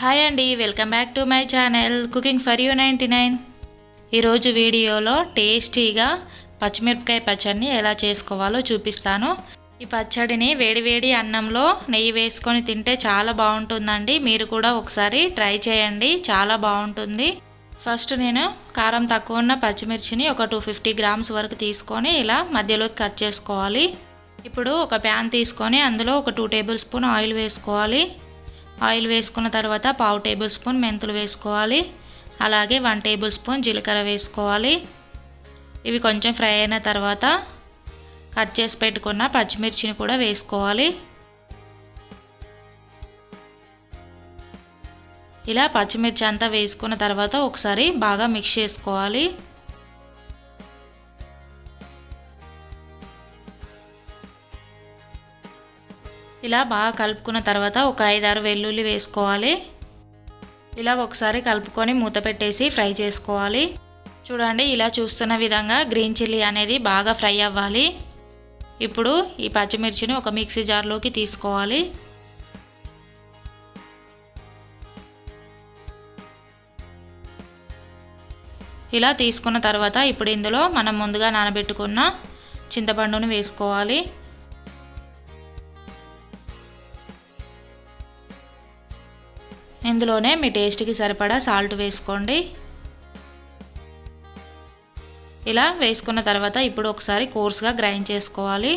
Hi అండి welcome back to my channel cooking for you ninety nine. ఈరోజు వీడియోలో టేస్టీగా పచ్చిమిరపకాయ పచ్చడిని ఎలా చేసుకోవాలో చూపిస్తాను. ఈ పచ్చడిని వేడివేడి అన్నంలో నెయ్యి వేసుకొని తింటే చాలా బాగుంటుందండి. మీరు కూడా ఒకసారి ట్రై చేయండి చాలా బాగుంటుంది. ఫస్ట్ నేను కారం తక్కువ ఉన్న పచ్చిమిర్చిని ఒక టూ ఫిఫ్టీ గ్రామ్స్ వరకు తీసుకొని ఇలా మధ్యలోకి కట్ చేసుకోవాలి. ఇప్పుడు ఒక ప్యాన్ తీసుకొని అందులో ఒక టూ టేబుల్ స్పూన్ ఆయిల్ వేసుకోవాలి. ఆయిల్ వేసుకున్న తర్వాత పావు టేబుల్ స్పూన్ మెంతులు వేసుకోవాలి. అలాగే వన్ టేబుల్ స్పూన్ జీలకర్ర వేసుకోవాలి. ఇవి కొంచెం ఫ్రై అయిన తర్వాత కట్ చేసి పెట్టుకున్న పచ్చిమిర్చిని కూడా వేసుకోవాలి. ఇలా పచ్చిమిర్చి అంతా వేసుకున్న తర్వాత ఒకసారి బాగా మిక్స్ చేసుకోవాలి. ఇలా బాగా కలుపుకున్న తర్వాత ఒక ఐదారు వెల్లుల్లి వేసుకోవాలి. ఇలా ఒకసారి కలుపుకొని మూత పెట్టేసి ఫ్రై చేసుకోవాలి. చూడండి ఇలా చూస్తున్న విధంగా గ్రీన్ చిల్లీ అనేది బాగా ఫ్రై అవ్వాలి. ఇప్పుడు ఈ పచ్చిమిర్చిని ఒక మిక్సీ జార్లోకి తీసుకోవాలి. ఇలా తీసుకున్న తర్వాత ఇప్పుడు ఇందులో మనం ముందుగా నానబెట్టుకున్న చింతపండును వేసుకోవాలి. ఇందులోనే మీ టేస్ట్కి సరిపడా సాల్ట్ వేసుకోండి. ఇలా వేసుకున్న తర్వాత ఇప్పుడు ఒకసారి కోర్స్గా గ్రైండ్ చేసుకోవాలి.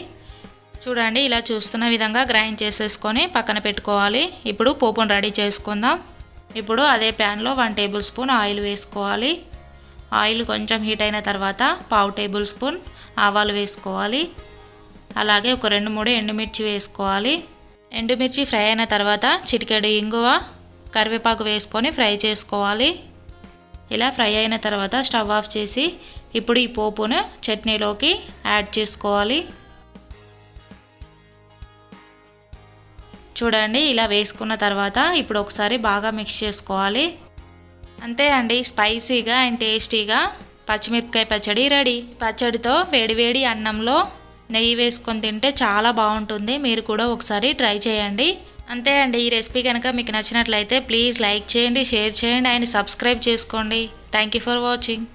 చూడండి ఇలా చూస్తున్న విధంగా గ్రైండ్ చేసేసుకొని పక్కన పెట్టుకోవాలి. ఇప్పుడు పోపును రెడీ చేసుకుందాం. ఇప్పుడు అదే ప్యాన్లో వన్ టేబుల్ స్పూన్ ఆయిల్ వేసుకోవాలి. ఆయిల్ కొంచెం హీట్ అయిన తర్వాత పావు టేబుల్ స్పూన్ ఆవాలు వేసుకోవాలి. అలాగే ఒక రెండు మూడు ఎండుమిర్చి వేసుకోవాలి. ఎండుమిర్చి ఫ్రై అయిన తర్వాత చిటికెడు ఇంగువ కరివేపాకు వేసుకొని ఫ్రై చేసుకోవాలి. ఇలా ఫ్రై అయిన తర్వాత స్టవ్ ఆఫ్ చేసి ఇప్పుడు ఈ పోపును చట్నీలోకి యాడ్ చేసుకోవాలి. చూడండి ఇలా వేసుకున్న తర్వాత ఇప్పుడు ఒకసారి బాగా మిక్స్ చేసుకోవాలి. అంతే అండి స్పైసీగా అండ్ టేస్టీగా పచ్చిమిరపకాయ పచ్చడి రెడీ. పచ్చడితో వేడివేడి అన్నంలో నెయ్యి వేసుకొని తింటే చాలా బాగుంటుంది. మీరు కూడా ఒకసారి ట్రై చేయండి. అంతే అండి ఈ రెసిపీ కనుక మీకు నచ్చినట్లయితే ప్లీజ్ లైక్ చేయండి షేర్ చేయండి అండ్ సబ్స్క్రైబ్ చేసుకోండి. Thank you for watching